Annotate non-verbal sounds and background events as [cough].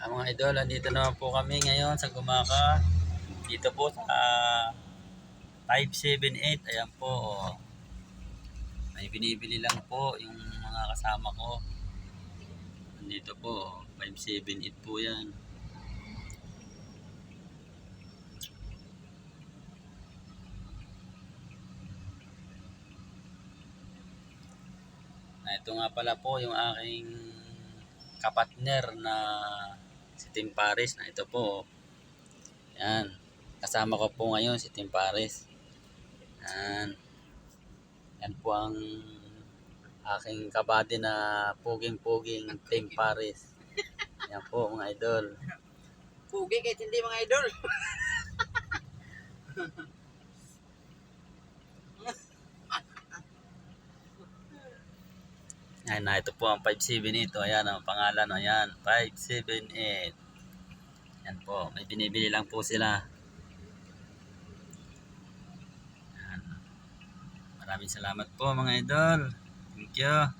Ah, mga idol, andito naman po kami ngayon sa Gumaka. Dito po sa 578. Ayan po. oh. May binibili lang po yung mga kasama ko. Andito po. oh. 578 po yan. Na ito nga pala po yung aking kapatner na si Tim Paris na ito po. Yan. Kasama ko po ngayon si Tim Paris. Yan. Yan po ang aking kabady na puging-puging Tim Paris. Yan po mga idol. Pugi kahit hindi mga idol. [laughs] Ayan na, ito po ang 578. Ayan ang pangalan. Ayan, 578. Yan po, may binibili lang po sila. Ayan. Maraming salamat po mga idol. Thank you.